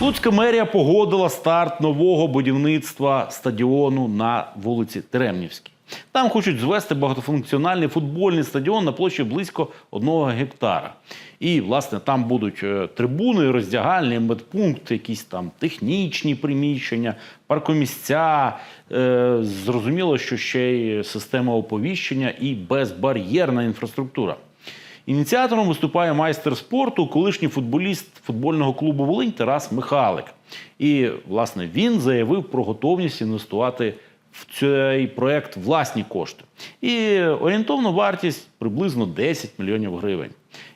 Луцька мерія погодила старт нового будівництва стадіону на вулиці Теремнівській. Там хочуть звести багатофункціональний футбольний стадіон на площі близько одного гектара. І, власне, там будуть е, трибуни, роздягальні, медпункти, якісь там технічні приміщення, паркомісця. Е, зрозуміло, що ще й система оповіщення і безбар'єрна інфраструктура. Ініціатором виступає майстер спорту, колишній футболіст футбольного клубу Волинь Тарас Михалик. І, власне, він заявив про готовність інвестувати в цей проект власні кошти. І орієнтовна вартість приблизно 10 мільйонів гривень.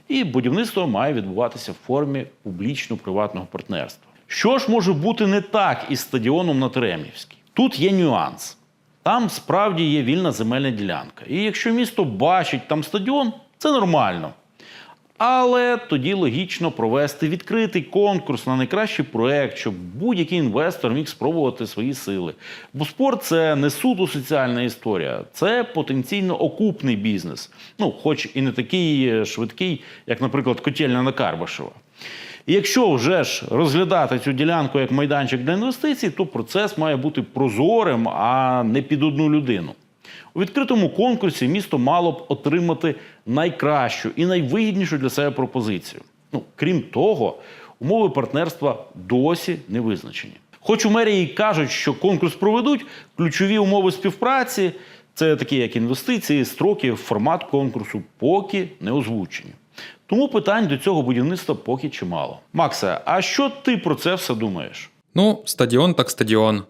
І будівництво має відбуватися в формі публічно-приватного партнерства. Що ж може бути не так із стадіоном на Теремнівській? Тут є нюанс. Там справді є вільна земельна ділянка. І якщо місто бачить там стадіон, це нормально. Але тоді логічно провести відкритий конкурс на найкращий проект, щоб будь-який інвестор міг спробувати свої сили. Бо спорт це не суто соціальна історія, це потенційно окупний бізнес. Ну, хоч і не такий е, швидкий, як, наприклад, котельня на Карбашева. І якщо вже ж розглядати цю ділянку як майданчик для інвестицій, то процес має бути прозорим, а не під одну людину. У відкритому конкурсі місто мало б отримати найкращу і найвигіднішу для себе пропозицію. Ну, крім того, умови партнерства досі не визначені. Хоч у мерії кажуть, що конкурс проведуть, ключові умови співпраці це такі, як інвестиції, строки, формат конкурсу, поки не озвучені. Тому питань до цього будівництва поки чимало. Максе, а що ти про це все думаєш? Ну, стадіон так стадіон.